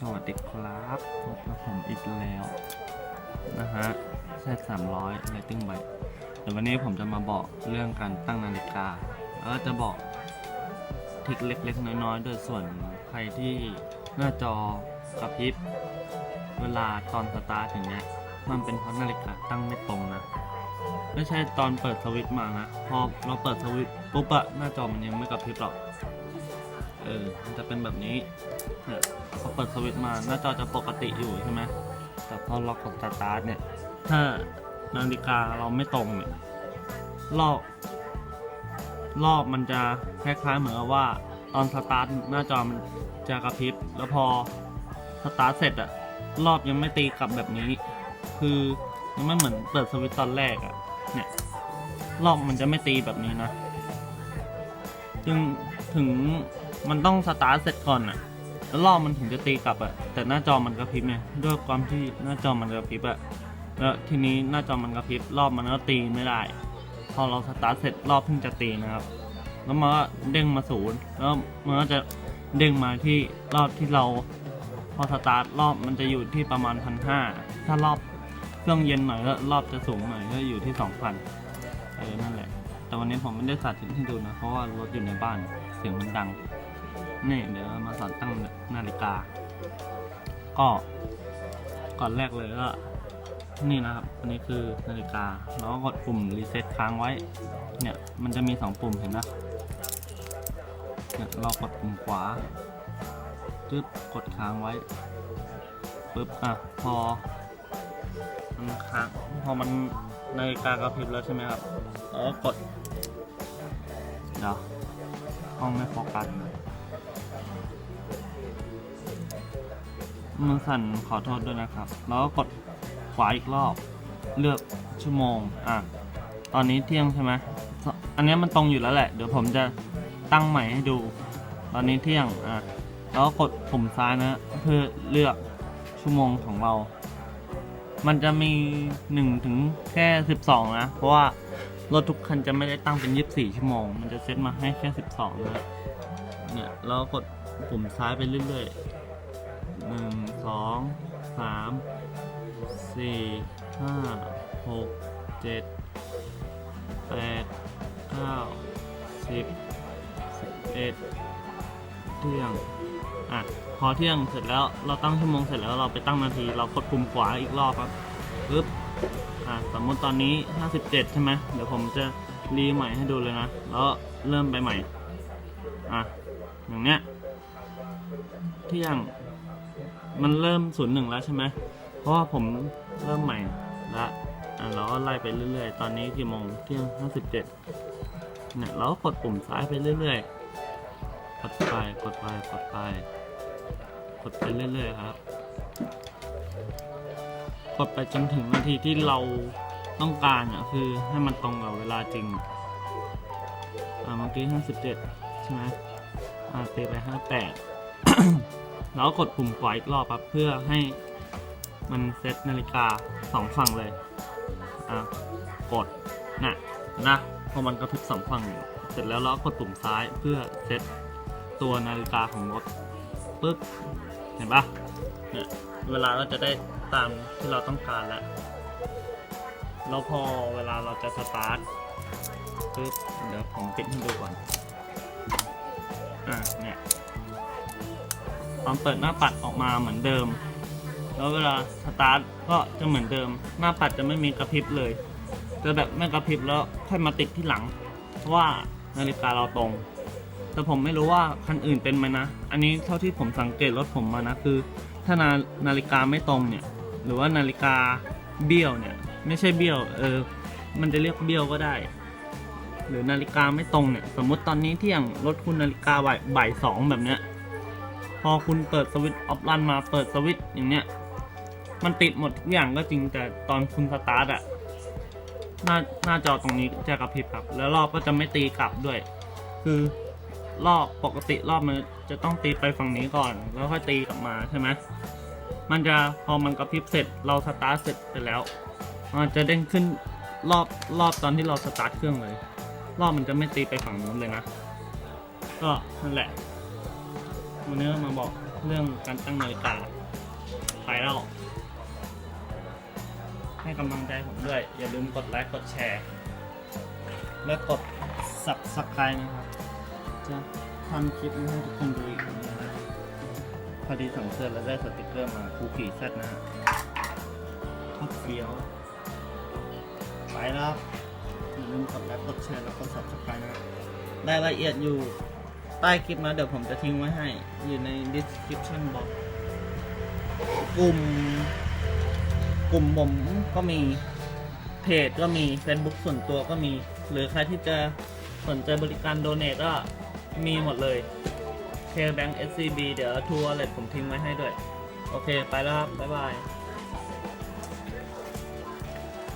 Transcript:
สวัสดีครับพบกับผมอีกแล้ว นะฮะแซดสามร้อยเลตติ้งไบเดี๋ยววันนี้ผมจะมาบอกเรื่องการตั้งนาฬิกา แล้วก็จะบอกทิคเล็กๆน้อยๆโดยส่วนใครที่หน้าจอกระพริบ เวลาตอนสตาร์ทอย่างเงี้ย มันเป็นเพราะนาฬิกาตั้งไม่ตรงนะ ไม่ใช่ตอนเปิดสวิตช์มานะ พอเราเปิดสวิตช์ปุ๊บอะหน้าจอมันยังไม่กระพริบหรอก เออ มันจะเป็นแบบนี้เนี่ย เปิดสวิตช์มาหน้าจอจะปกติอยู่ใช่ไหมแต่พอเรากดสตาร์ทเนี่ย ถ้านาฬิกาเราไม่ตรงเนี่ยรอบรอบมันจะคล้ายๆเหมือนว่าตอนสตาร์ทหน้าจอมันจะกระพริบ แล้วพอสตาร์ทเสร็จอะรอบยังไม่ตีกลับแบบนี้ คือยังไม่เหมือนเปิดสวิตช์ตอนแรกอะเนี่ยรอบมันจะไม่ตีแบบนี้นะ จึงถึงมันต้องสตาร์ทเสร็จก่อนอะ แล้วรอบมันถึงจะตีกลับอะแต่หน้าจอมันกระพริบไงด้วยความที่หน้าจอมันกระพริบอะแล้วทีนี้หน้าจอมันกระพริบรอบมันก็ตีไม่ได้ พอเราสตาร์ทเสร็จรอบเพิ่งจะตีนะครับแล้วมันก็เด้งมาศูนย์แล้วมันก็จะเด้งมาที่รอบที่เราพอสตาร์ทรอบมันจะอยู่ที่ประมาณพันห้าถ้ารอบเครื่องเย็นหน่อยก็รอบจะสูงหน่อยก็อยู่ที่สองพันเออนั่นแหละ แต่วันนี้ผมไม่ได้สาธิตให้ดูนะ เพราะว่ารถอยู่ในบ้านเสียงมันดัง นี่เดี๋ยวมาสอนตั้งนาฬิกา ก็ก่อนแรกเลยก็นี่นะครับอันนี้คือนาฬิกาแล้วก็กดปุ่มรีเซ็ตค้างไว้ เนี่ยมันจะมีสองปุ่มเห็นนะเนี่ยเรากดปุ่มขวาจึ๊บกดค้างไว้ปึ๊บอะพอมันค้างพอมันนาฬิกากระพริบแล้วใช่ไหมครับแล้วกดเดี๋ยวกล้องไม่โฟกัส มือสั่นขอโทษด้วยนะครับ แล้วก็กดขวาอีกรอบ เลือกชั่วโมง อะ ตอนนี้เที่ยงใช่ไหมอันนี้มันตรงอยู่แล้วแหละ เดี๋ยวผมจะตั้งใหม่ให้ดู ตอนนี้เที่ยง อะ แล้วก็กดปุ่มซ้ายนะ เพื่อเลือกชั่วโมงของเรา มันจะมี1ถึงแค่ 12 นะ เพราะว่ารถทุกคันจะไม่ได้ตั้งเป็น 24 ชั่วโมง มันจะเซตมาให้แค่ 12เลยเนี่ย แล้วกดปุ่มซ้ายไปเรื่อยๆหนึ่ง สองสามสี่ห้าหกเจ็ดแปดเก้าสิบสิบเอ็ดเที่ยงอะพอเที่ยงเสร็จแล้วเราตั้งชั่วโมงเสร็จแล้วเราไปตั้งนาทีเรากดปุ่มขวาอีกรอบครับปึ๊บอะสมมติตอนนี้ 57 ใช่ไหมเดี๋ยวผมจะรีใหม่ให้ดูเลยนะ แล้วเริ่มไปใหม่ อะอย่างเนี้ยเที่ยง มันเริ่มศูนย์หนึ่งแล้วใช่ไหมเพราะว่าผมเริ่มใหม่ละอะเราก็ไล่ไปเรื่อยๆ ตอนนี้กี่โมงเที่ยง57เนี่ยเราก็กดปุ่มซ้ายไปเรื่อยๆ กดไป กดไป กดไป กดไปเรื่อยๆครับ กดไปจนถึงนาทีที่เราต้องการอะคือให้มันตรงกับเวลาจริง อ่าเมื่อกี้ห้าสิบเจ็ดใช่ไหมอ่าตีไปห้าแปด แล้วกดปุ่มขวาอีกรอบครับเพื่อให้มันเซตนาฬิกาสองฝั่งเลยอ่ากดนะนะพอมันกระพริบสองฝั่งเสร็จแล้วเรากดปุ่มซ้ายเพื่อเซตตัวนาฬิกาของรถปึ๊บเห็นปะเนี่ยเวลาก็จะได้ตามที่เราต้องการแล้วแล้วพอเวลาเราจะสตาร์ทปึ๊บเดี๋ยวผมปิดให้ดูก่อนอะเนี่ย ตอนเปิดหน้าปัดออกมาเหมือนเดิม แล้วเวลาสตาร์ทก็จะเหมือนเดิม หน้าปัดจะไม่มีกระพริบเลยจะแบบไม่กระพริบแล้วค่อยมาติดที่หลัง เพราะว่านาฬิกาเราตรง แต่ผมไม่รู้ว่าคันอื่นเป็นไหมนะ อันนี้เท่าที่ผมสังเกตรถผมมานะคือ ถ้านานาฬิกาไม่ตรงเนี่ย หรือว่านาฬิกาเบี้ยวเนี่ย ไม่ใช่เบี้ยว เออ มันจะเรียกเบี้ยวก็ได้ หรือนาฬิกาไม่ตรงเนี่ย สมมติตอนนี้เที่ยงรถคุณนาฬิกาบ่ายบ่ายสองแบบเนี้ย พอคุณเปิดสวิตช์ออฟรันมาเปิดสวิตช์อย่างเนี้ย มันติดหมดทุกอย่างก็จริงแต่ตอนคุณสตาร์ทอะหน้าหน้าจอตรงนี้จะกระพริบครับ แล้วรอบก็จะไม่ตีกลับด้วย คือรอบปกติรอบมันจะต้องตีไปฝั่งนี้ก่อน แล้วค่อยตีกลับมาใช่ไหมมันจะพอมันกระพริบเสร็จเราสตาร์ทเสร็จไปแล้วมันจะเด้งขึ้นรอบรอบตอนที่เราสตาร์ทเครื่องเลย รอบมันจะไม่ตีไปฝั่งนู้นเลยนะ ก็นั่นแหละ วันนี้มาบอกเรื่องการตั้งนาฬิกาไปแล้วให้กำลังใจผมด้วย อย่าลืมกดไลค์กดแชร์ และกด subscribe นะครับ จะทำคลิปให้ทุกคนดูอีกนะครับพอดีสั่งเสื้อแล้วได้สติกเกอร์มาคูผีแซดนะฮะโคตรเฟี้ยวไปแล้วอย่าลืมกดไลค์กดแชร์แล้วกด subscribe นะรายละเอียดอยู่ ใต้คลิปนะเดี๋ยวผมจะทิ้งไว้ให้ อยู่ใน description box กลุ่ม กลุ่มผมก็มีเพจก็มี Facebook ส่วนตัวก็มี หรือใครที่จะสนใจบริการโดเน a ก็มีหมดเลย k b a n k SCB เดี๋ยวทัวร์เลทผมทิ้งไว้ให้ด้วย โอเค ไปแล้วครับ บ๊ายบาย